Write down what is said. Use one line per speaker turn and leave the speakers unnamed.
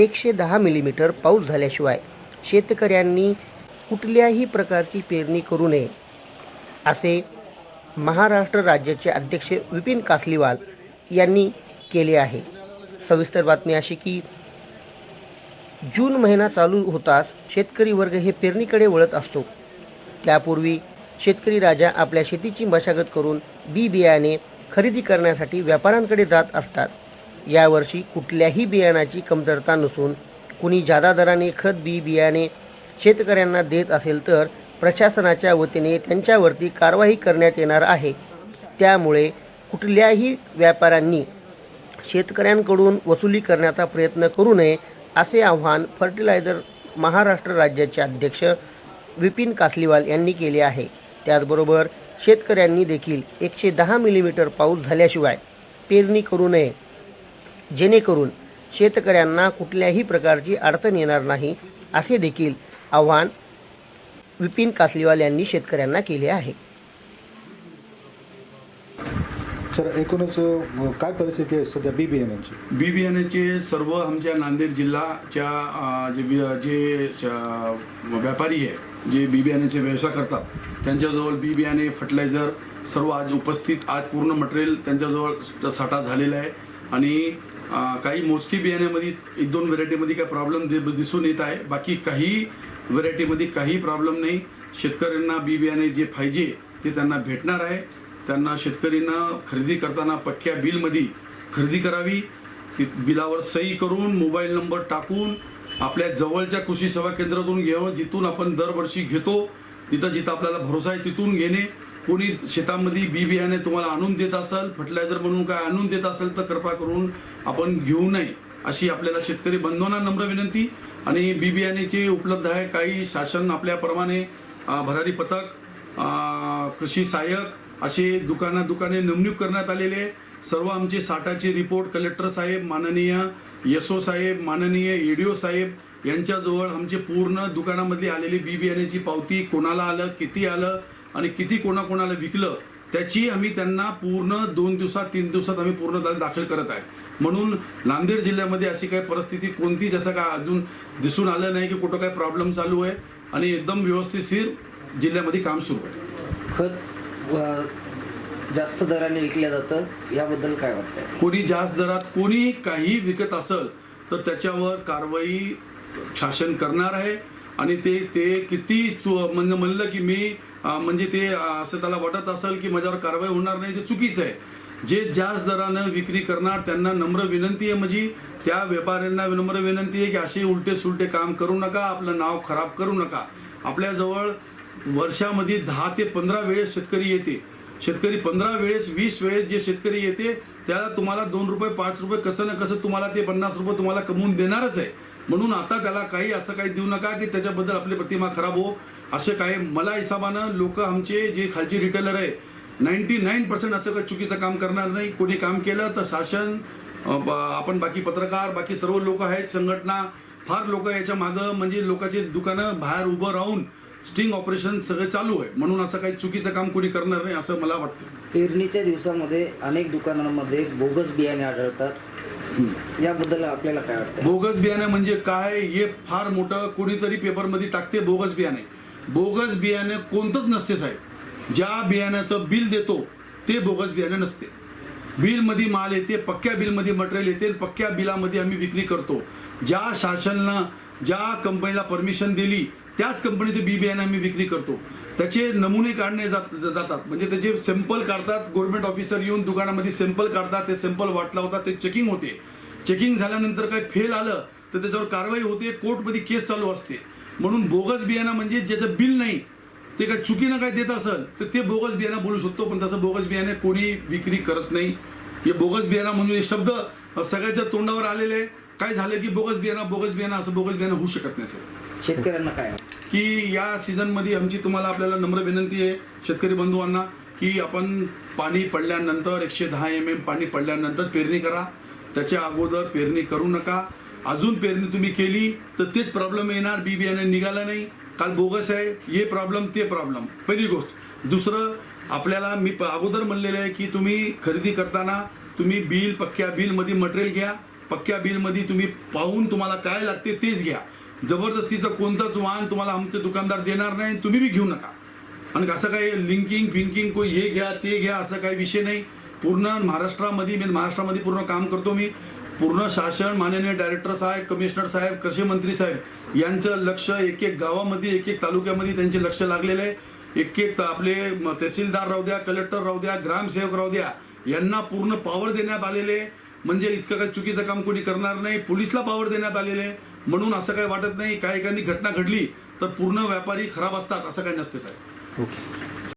एकशे दहा मिलीमीटर पाऊस झाल्याशिवाय शेतकऱ्यांनी कुठल्याही प्रकारची पेरणी करू नये असे महाराष्ट्र राज्याचे अध्यक्ष विपिन कासलीवाल यांनी केले आहे. सविस्तर बातमी अशी की जून महिना चालू होताच शेतकरी वर्ग हे पेरणीकडे वळत असतो. त्यापूर्वी शेतकरी राजा आपल्या शेतीची मशागत करून बी बियाणे खरेदी करण्यासाठी व्यापाऱ्यांकडे जात असतात. यावर्षी कुठल्याही बियाणाची कमतरता नसून कुणी जादा दराने खत बी बियाणे शेतकऱ्यांना देत असेल तर प्रशासनाच्या वतीने त्यांच्यावरती कारवाई करण्यात येणार आहे. त्यामुळे कुठल्याही व्यापाऱ्यांनी शेतकऱ्यांकडून वसुली करण्याचा प्रयत्न करू नये असे आव्हान फर्टिलायझर महाराष्ट्र राज्याचे अध्यक्ष विपिन कासलीवाल यांनी केले आहे. त्याचबरोबर शेतकऱ्यांनी देखील एकशे दहा मिलीमीटर पाऊस झाल्याशिवाय पेरणी करू नये. जेणेकरून शेतकऱ्यांना कुठल्याही प्रकारची अडचण येणार नाही असे देखील आव्हान विपिन कासलीवाल यांनी शेतकऱ्यांना केले आहे.
सर एकूणच काय परिस्थिती आहे सध्या बी बियाण्यांची
बी बियाण्याचे सर्व आमच्या नांदेड जिल्हाच्या अ, जे बी जे च- व्यापारी आहे जे बी बियाण्याचे व्यवसाय करतात त्यांच्याजवळ बी बियाणे फर्टिलायझर सर्व आज उपस्थित आज पूर्ण मटेरियल त्यांच्याजवळ साठा झालेला आहे. आणि काही मोजकी बियाण्यामध्ये एक दोन व्हेरायटीमध्ये काही प्रॉब्लेम दिसून येत आहे. बाकी काही व्हेरायटीमध्ये काही प्रॉब्लेम नाही. शेतकऱ्यांना बी बियाणे जे पाहिजे ते त्यांना भेटणार आहे. त्यांना शेतकऱ्यांना खरेदी करताना पक्क्या बिलमध्ये खरेदी करावी. ती बिलावर सही करून मोबाईल नंबर टाकून आपल्या जवळच्या कृषी सेवा केंद्रातून घेऊन जिथून आपण दरवर्षी घेतो. तिथं जिथं आपल्याला भरोसा आहे तिथून घेणे. कोणी शेतामध्ये बी बियाणे तुम्हाला आणून देत असेल फर्टिलायझर म्हणून काय आणून देत असेल तर कृपा करून आपण घेऊ नये अशी आपल्याला शेतकरी बंधूंना नम्र विनंती आणि बी बियाणेचे उपलब्ध आहे काही शासन आपल्याप्रमाणे भरारी पथक कृषी सहाय्यक असे दुकाना दुकाने नेमणूक करण्यात आलेले आहे. सर्व आमचे साठाचे रिपोर्ट कलेक्टर साहेब माननीय एस ओ साहेब माननीय एडीओ साहेब यांच्याजवळ आमचे पूर्ण दुकानामध्ये आलेली बी बियाण्याची पावती कोणाला आलं किती आलं आणि किती कोणाकोणाला विकलं त्याची आम्ही त्यांना पूर्ण दोन दिवसात तीन दिवसात आम्ही पूर्ण दाखल करत आहे. म्हणून नांदेड जिल्ह्यामध्ये अशी काही परिस्थिती कोणती जसं काय अजून दिसून आलं नाही की कुठं काय प्रॉब्लेम चालू आहे आणि एकदम व्यवस्थितशीर जिल्ह्यामध्ये काम सुरू आहे.
खत जास्त दराने विकलं जातं याबद्दल काय वाटतंय?
कोणी जास्त दरात कोणी काही विकत असेल तर त्याच्यावर कारवाई शासन करणार आहे. आणि ते ते किती चु म्हणजे म्हणलं की मी म्हणजे ते असं त्याला वाटत असेल की माझ्यावर कारवाई होणार नाही ते चुकीचं आहे. जे जास्त दरानं विक्री करणार त्यांना नम्र विनंती आहे म्हणजे त्या व्यापाऱ्यांना नम्र विनंती आहे की असे उलटे सुलटे काम करू नका आपलं नाव खराब करू नका. आपल्याजवळ वर्षामध्ये दहा ते पंधरा वेळेस शेतकरी येते. शेतकरी पंधरा वेळेस वीस वेळेस जे शेतकरी येते त्याला तुम्हाला दोन रुपये पाच रुपये कसं ना कसं तुम्हाला ते पन्नास रुपये तुम्हाला कमवून देणारच आहे. म्हणून आता त्याला काही असं काही देऊ नका की त्याच्याबद्दल आपली प्रतिमा खराब हो. असे काही मला हिसाबानं लोक आमचे जे खालचे रिटेलर आहे नाईन्टी नाईन पर्सेंट असं काही चुकीचं काम करणार नाही. कोणी काम केलं तर शासन आपण बाकी पत्रकार बाकी सर्व लोक आहेत संघटना फार लोक याच्या मागं म्हणजे लोकांचे दुकानं बाहेर उभं राहून स्टिंग ऑपरेशन सगळं चालू आहे. म्हणून असं काही चुकीचं काम कोणी करणार नाही असं मला वाटतं.
पेरणीच्या दिवसामध्ये अनेक दुकानांमध्ये बोगस बियाणे आढळतात. याबद्दल आपल्याला काय वाटतं
बोगस बियाणे म्हणजे काय हे फार मोठं कोणीतरी पेपरमध्ये टाकते बोगस बियाणे. बोगस बियाणे कोणतंच नसते साहेब. ज्या बियाण्याचं बिल देतो ते बोगस बियाणे नसते. बिलमध्ये माल येते पक्क्या बिलमध्ये मटेरियल येते पक्क्या बिलामध्ये आम्ही विक्री करतो. ज्या शासनानं ज्या कंपनीला परमिशन दिली त्याच कंपनीचे बी बियाणे आम्ही विक्री करतो. त्याचे नमुने काढणे जात जातात. म्हणजे त्याचे सॅम्पल काढतात गव्हर्नमेंट ऑफिसर येऊन दुकानामध्ये सॅम्पल काढतात ते सॅम्पल वाटला होता ते चेकिंग होते. चेकिंग झाल्यानंतर काय फेल आलं तर त्याच्यावर कारवाई होते कोर्टमध्ये केस चालू असते. म्हणून बोगस बियाणं म्हणजे ज्याचं बिल नाही ते काय चुकीनं काय देत असेल तर ते बोगस बियाणं बोलू शकतो पण तसं बोगस बियाणे कोणी विक्री करत नाही. हे बोगस बियाणं म्हणजे हे शब्द सगळ्याच्या तोंडावर आलेले आहे. काय झालं की बोगस बियाणं बोगस बियाणं असं बोगस बियाणं होऊ शकत नाही सर.
शेतकऱ्यांना काय?
की या सीझनमध्ये आमची तुम्हाला आपल्याला नम्र विनंती आहे शेतकरी बंधूंना की आपण पाणी पडल्यानंतर एकशे दहा एम एम पाणी पडल्यानंतर पेरणी करा. त्याच्या अगोदर पेरणी करू नका. अजून पेरणी तुम्ही केली तर तेच प्रॉब्लेम येणार. बी बियाणे निघाला नाही. काल बोगस आहे. हे प्रॉब्लेम ते प्रॉब्लेम पहिली गोष्ट. दुसरं आपल्याला मी प- अगोदर म्हणलेलं आहे की तुम्ही खरेदी करताना तुम्ही बिल पक्क्या बिलमध्ये मटेरियल घ्या. पक्क्या बिलमध्ये तुम्ही पाहून तुम्हाला काय लागते तेच घ्या. जबरदस्तीचं कोणतंच वाहन तुम्हाला आमचे दुकानदार देणार नाही तुम्ही बी घेऊ नका. आणि असं काही लिंकिंग फिंकिंग कोई हे घ्या ते घ्या असं काही विषय नाही. पूर्ण महाराष्ट्रामध्ये मी महाराष्ट्रामध्ये पूर्ण काम करतो मी. पूर्ण शासन माननीय डायरेक्टर साहेब कमिशनर साहेब कृषी मंत्री साहेब यांचं लक्ष एक एक गावामध्ये एक एक तालुक्यामध्ये त्यांचे लक्ष लागलेलं आहे. एक एक आपले तहसीलदार राहू द्या कलेक्टर राहू द्या ग्रामसेवक राहू द्या यांना पूर्ण पॉवर देण्यात आलेले म्हणजे इतकं काही चुकीचं काम कोणी करणार नाही. पोलिसला पॉवर देण्यात आलेले आहे. म्हणून असं काही वाटत नाही. काही एखादी घटना घडली तर पूर्ण व्यापारी खराब असतात असं काही नसते साहेब.
ओके.